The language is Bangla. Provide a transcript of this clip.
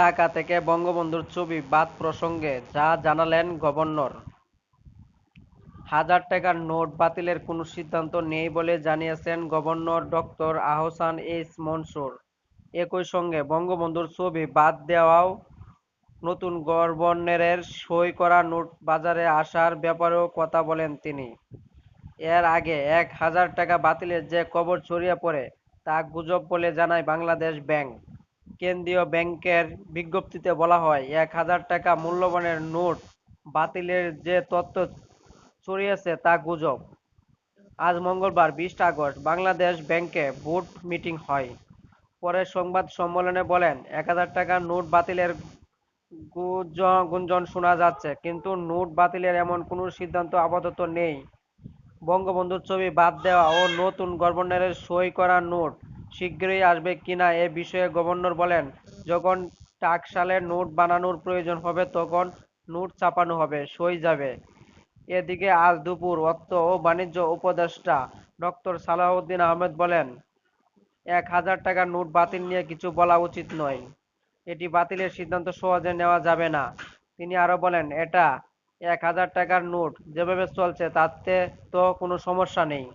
টাকা থেকে বঙ্গবন্ধুর ছবি বাদ প্রসঙ্গে যা জানালেন গভর্নর। হাজার টাকার নোট বাতিলের কোনো সিদ্ধান্ত নেই বলে জানিয়েছেন governor doctor Ahsan H Mansur. একই সঙ্গে বঙ্গবন্ধুর ছবি বাদ দেওয়াও নতুন গভর্নরের সই করা নোট বাজারে আসার ব্যাপারেও কথা বলেন তিনি। এর আগে এক হাজার টাকা বাতিলের যে কবর ছড়িয়ে পড়ে তা গুজব বলে জানায় বাংলাদেশ ব্যাংক। কেন্দ্রীয় ব্যাংকের বিজ্ঞপ্তিতে বলা হয়, এক হাজার টাকা মূল্যমানের নোট বাতিলের যে তথ্য ছড়িয়েছে তা গুজব। আজ মঙ্গলবার বিশ আগস্ট বাংলাদেশ ব্যাংকে বোর্ড মিটিং হয়। পরে সংবাদ সম্মেলনে বলেন, এক হাজার টাকার নোট বাতিলের গুঞ্জন শোনা যাচ্ছে, কিন্তু নোট বাতিলের এমন কোনো সিদ্ধান্ত আপাতত নেই। বঙ্গবন্ধুর ছবি বাদ দেওয়া ও নতুন গভর্নরের সই করা নোট শীঘ্রই আসবে কিনা এ বিষয়ে গভর্নর বলেন, যখন টাকশালে নোট বানানোর প্রয়োজন হবে তখন নোট ছাপানো হবে, সই যাবে। এদিকে আজ দুপুর অর্থ ও বাণিজ্য উপদেষ্টা ডক্টর সালাউদ্দিন আহমেদ বলেন, এক হাজার টাকার নোট বাতিল নিয়ে কিছু বলা উচিত নয়। এটি বাতিলের সিদ্ধান্ত সহজে নেওয়া যাবে না। তিনি আরও বলেন, এটা এক হাজার টাকার নোট যেভাবে চলছে তাতে তো কোনো সমস্যা নেই।